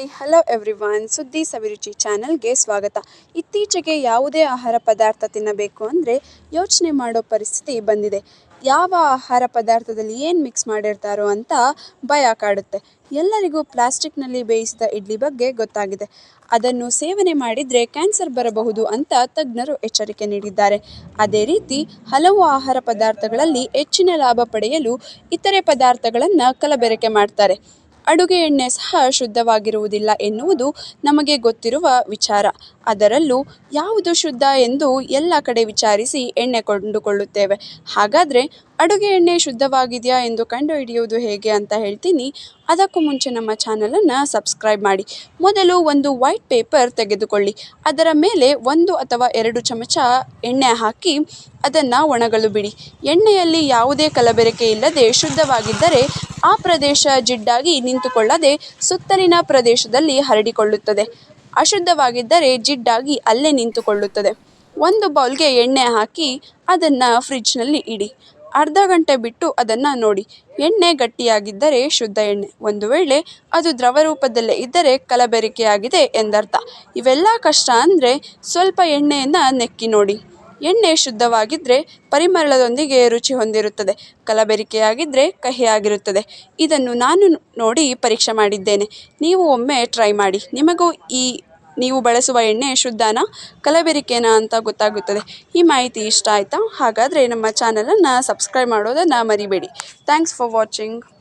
Hi hello everyone ಸುದ್ದಿ ಸವಿರುಚಿ ಚಾನಲ್ಗೆ ಸ್ವಾಗತ. ಇತ್ತೀಚೆಗೆ ಯಾವುದೇ ಆಹಾರ ಪದಾರ್ಥ ತಿನ್ನಬೇಕು ಅಂದರೆ ಯೋಚನೆ ಮಾಡೋ ಪರಿಸ್ಥಿತಿ ಬಂದಿದೆ. ಯಾವ ಆಹಾರ ಪದಾರ್ಥದಲ್ಲಿ ಏನು ಮಿಕ್ಸ್ ಮಾಡಿರ್ತಾರೋ ಅಂತ ಭಯ ಕಾಡುತ್ತೆ. ಎಲ್ಲರಿಗೂ ಪ್ಲಾಸ್ಟಿಕ್ನಲ್ಲಿ ಬೇಯಿಸಿದ ಇಡ್ಲಿ ಬಗ್ಗೆ ಗೊತ್ತಾಗಿದೆ. ಅದನ್ನು ಸೇವನೆ ಮಾಡಿದರೆ ಕ್ಯಾನ್ಸರ್ ಬರಬಹುದು ಅಂತ ತಜ್ಞರು ಎಚ್ಚರಿಕೆ ನೀಡಿದ್ದಾರೆ. ಅದೇ ರೀತಿ, ಹಲವು ಆಹಾರ ಪದಾರ್ಥಗಳಲ್ಲಿ ಹೆಚ್ಚಿನ ಲಾಭ ಪಡೆಯಲು ಇತರೆ ಪದಾರ್ಥಗಳನ್ನು ಕಲಬೆರಕೆ ಮಾಡ್ತಾರೆ. ಅಡುಗೆ ಎಣ್ಣೆ ಸಹ ಶುದ್ಧವಾಗಿರುವುದಿಲ್ಲ ಎನ್ನುವುದು ನಮಗೆ ಗೊತ್ತಿರುವ ವಿಚಾರ. ಅದರಲ್ಲೂ ಯಾವುದು ಶುದ್ಧ ಎಂದು ಎಲ್ಲ ಕಡೆ ವಿಚಾರಿಸಿ ಎಣ್ಣೆ ಕೊಂಡುಕೊಳ್ಳುತ್ತೇವೆ. ಹಾಗಾದರೆ ಅಡುಗೆ ಎಣ್ಣೆ ಶುದ್ಧವಾಗಿದೆಯಾ ಎಂದು ಕಂಡುಹಿಡಿಯುವುದು ಹೇಗೆ ಅಂತ ಹೇಳ್ತೀನಿ. ಅದಕ್ಕೂ ಮುಂಚೆ ನಮ್ಮ ಚಾನಲನ್ನು ಸಬ್ಸ್ಕ್ರೈಬ್ ಮಾಡಿ. ಮೊದಲು ಒಂದು ವೈಟ್ ಪೇಪರ್ ತೆಗೆದುಕೊಳ್ಳಿ. ಅದರ ಮೇಲೆ ಒಂದು ಅಥವಾ ಎರಡು ಚಮಚ ಎಣ್ಣೆ ಹಾಕಿ ಅದನ್ನು ಒಣಗಲು ಬಿಡಿ. ಎಣ್ಣೆಯಲ್ಲಿ ಯಾವುದೇ ಕಲಬೆರಕೆ ಇಲ್ಲದೆ ಶುದ್ಧವಾಗಿದ್ದರೆ ಆ ಪ್ರದೇಶ ಜಿಡ್ಡಾಗಿ ನಿಂತುಕೊಳ್ಳದೆ ಸುತ್ತಲಿನ ಪ್ರದೇಶದಲ್ಲಿ ಹರಡಿಕೊಳ್ಳುತ್ತದೆ. ಅಶುದ್ಧವಾಗಿದ್ದರೆ ಜಿಡ್ಡಾಗಿ ಅಲ್ಲೇ ನಿಂತುಕೊಳ್ಳುತ್ತದೆ. ಒಂದು ಬೌಲ್ಗೆ ಎಣ್ಣೆ ಹಾಕಿ ಅದನ್ನು ಫ್ರಿಜ್ನಲ್ಲಿ ಇಡಿ. ಅರ್ಧ ಗಂಟೆ ಬಿಟ್ಟು ಅದನ್ನು ನೋಡಿ. ಎಣ್ಣೆ ಗಟ್ಟಿಯಾಗಿದ್ದರೆ ಶುದ್ಧ ಎಣ್ಣೆ. ಒಂದು ವೇಳೆ ಅದು ದ್ರವ ರೂಪದಲ್ಲೇ ಇದ್ದರೆ ಕಲಬೆರಕೆಯಾಗಿದೆ ಎಂದರ್ಥ. ಇವೆಲ್ಲ ಕಷ್ಟ ಅಂದರೆ ಸ್ವಲ್ಪ ಎಣ್ಣೆಯನ್ನು ನೆಕ್ಕಿ ನೋಡಿ. ಎಣ್ಣೆ ಶುದ್ಧವಾಗಿದ್ದರೆ ಪರಿಮಳದೊಂದಿಗೆ ರುಚಿ ಹೊಂದಿರುತ್ತದೆ. ಕಲಬೆರಕೆಯಾಗಿದ್ದರೆ ಕಹಿಯಾಗಿರುತ್ತದೆ. ಇದನ್ನು ನಾನು ನೋಡಿ ಪರೀಕ್ಷೆ ಮಾಡಿದ್ದೇನೆ. ನೀವು ಒಮ್ಮೆ ಟ್ರೈ ಮಾಡಿ. ನಿಮಗೂ ಈ ನೀವು ಬಳಸುವ ಎಣ್ಣೆ ಶುದ್ಧನಾ, ಕಲಬೆರಿಕೆನಾ ಅಂತ ಗೊತ್ತಾಗುತ್ತದೆ. ಈ ಮಾಹಿತಿ ಇಷ್ಟ ಆಯಿತಾ? ಹಾಗಾದರೆ ನಮ್ಮ ಚಾನಲನ್ನು ಸಬ್ಸ್ಕ್ರೈಬ್ ಮಾಡೋದನ್ನು ಮರಿಬೇಡಿ. Thanks for watching